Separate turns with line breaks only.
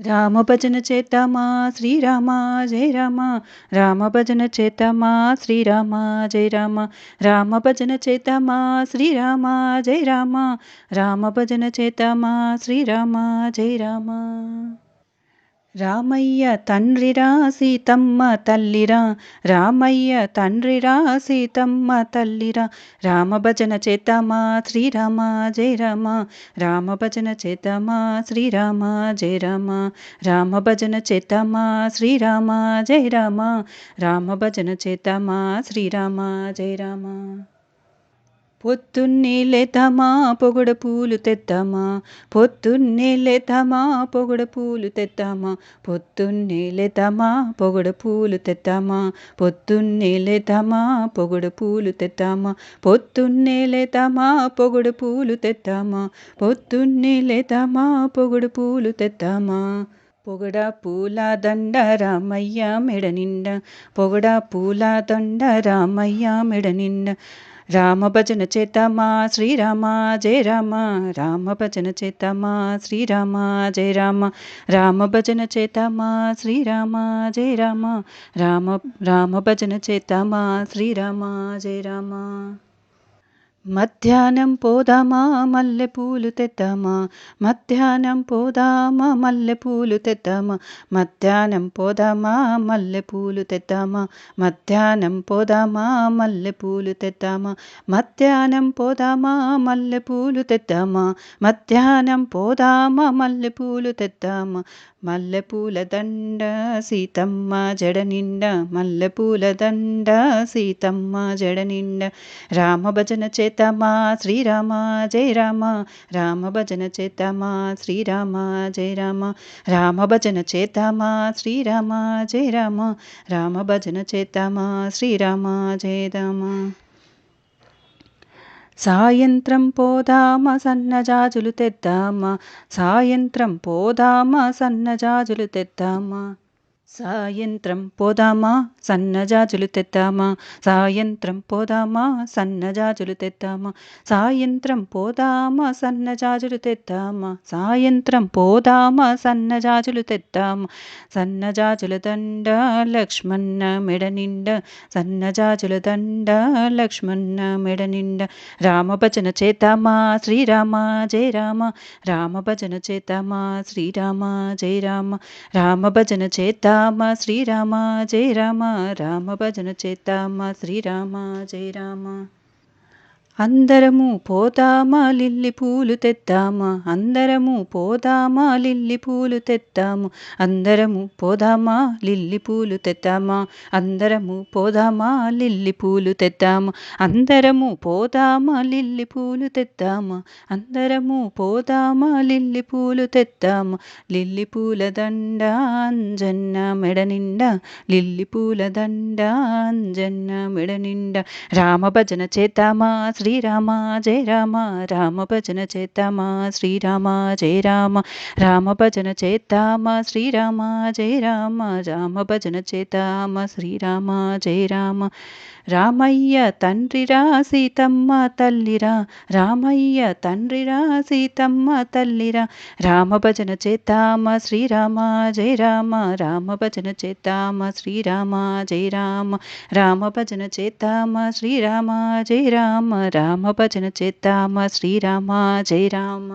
రామ భజన చేద్దామా? శ్రీరామ జయ రామ. రామ భజన చేద్దామా? శ్రీరామ జయ రామ. రామ భజన చేద్దామా? శ్రీరామ జయ రామ. రామ భజన చేద్దామా? శ్రీరామ జయ రామ. రామయ్య తండ్రిరా సీతమ్మ తల్లిరా రామయ్య తండ్రిరా సీతమ్మ తల్లిరా రామ భజన చేతమా శ్రీరామ జయ రామ. రామ భజన చేతమా శ్రీరామ జయ రామ. రామ భజన చేతమా శ్రీరామ జయ రామ. రామ భజన చేతమా శ్రీరామ జయ రామ. పొద్దున్నే లేతామా పొగడ పూలు తెత్తమా పొద్దున్నే లేతామా పొగడ పూలు తెత్తమా పొద్దున్నే లేతామా పొగడ పూలు తెత్తమా పొద్దున్నే లేతామా పొగడ పూలు తెత్తమా పొద్దున్నే లేతామా పొగడ పూలు తెత్తమా పొద్దున్నే లేతామా పొగడ పూలు తెత్తమా పొగడ పూల దండ రామయ్య మెడ నిండ పొగడ పూల దండ రామయ్య మెడ నిండ. రామ భజన చేతమా శ్రీరామ జయ రామ. రామ భజన చేతమా శ్రీరామ జయ రామ. రామ భజన చేతమా శ్రీరామ జయ రామ. రామ రామ భజన చేతమా శ్రీరామ జయ రామ. మధ్యాహ్నం పోదామా మల్లె పూలు తెద్దామా? మధ్యాహ్నం పోదామా మల్లె పూలు తెద్దామా? మధ్యాహ్నం పోదామా మల్లె పూలు తెద్దామా? మధ్యాహ్నం పోదామా మల్లె పూలు తెద్దామా? మధ్యాహ్నం పోదామా మల్లె పూలు తెద్దామా? మధ్యాహ్నం పోదామా మల్లె పూలు తెద్దామా? మల్లెపూల దండ సీతమ్మ జడ నిండ మల్లెపూల దండ సీతమ్మ జడ నిండ. రామ భజన చేతమా? శ్రీరామ జయ రామ. రామ భజన చేతమా? శ్రీరామ జయ రామ. రామ భజన చేతమా? శ్రీరామ జయ రామ. రామ భజన చేతమా? శ్రీరామ జయ రామ. సాయంత్రం పోదామా సన్నజాజులు తెద్దామా? సాయంత్రం పోదామా సన్నజాజులు తెద్దామా? సాయంత్రం పోదామా సన్నజాజులు తెద్దామా? సాయంత్రం పోదామా సన్నజాజులు తెద్దామా? సాయంత్రం పోదామా సన్నజాజులు తెద్దామా? సాయంత్రం పోదామా సన్నజాజులు తెద్దామా? సన్నజాజుల దండ లక్ష్మణ మెడ నిండ సన్నజాజుల దండ లక్ష్మణ మెడ నిండ. రామ భజన చేద్దామా శ్రీరామ జయ రామ. రామభజన చేద్దామా శ్రీరామ జయ రామ. రామభజన భజన రామ శ్రీరామ జయ రామ రామ భజన చేద్దామా? శ్రీరామ జయ రామ. అందరము పోదామా లిల్లి పూలు తెద్దామా? అందరము పోదామా లిల్లి పూలు తెద్దాము? అందరము పోదామా లిల్లి పూలు తెద్దామా? అందరము పోదామా లిల్లి పూలు తెద్దాము? అందరము పోదామా లిల్లి పూలు తెద్దామా? అందరము పోదామా లిల్లి పూలు తెద్దాము? లిల్లి పూల దండ అంజన్న మెడ నిండా. లిల్లి పూల దండ అంజన్న మెడ నిండా. రామ భజన చేద్దామా? శ్రీరామ జయ రామ రామ భజన చేద్దామా శ్రీరామ జయ రామ రామ భజన చేద్దామా శ్రీరామ జయ రామ రామ భజన చేద్దామా శ్రీరామ జయ రామ. రామయ్య తండ్రిరా సీతమ్మ తల్లిరా రామయ్య తండ్రిరా సీతమ్మ తల్లిరా రామ భజన చేద్దామా శ్రీరామ జయ రామ. రామ భజన చేద్దామా శ్రీరామ జయ రామ. రామ భజన చేద్దామా శ్రీరామ జయ రామ. రామ భజన చేద్దామా? శ్రీరామ జయ రామ.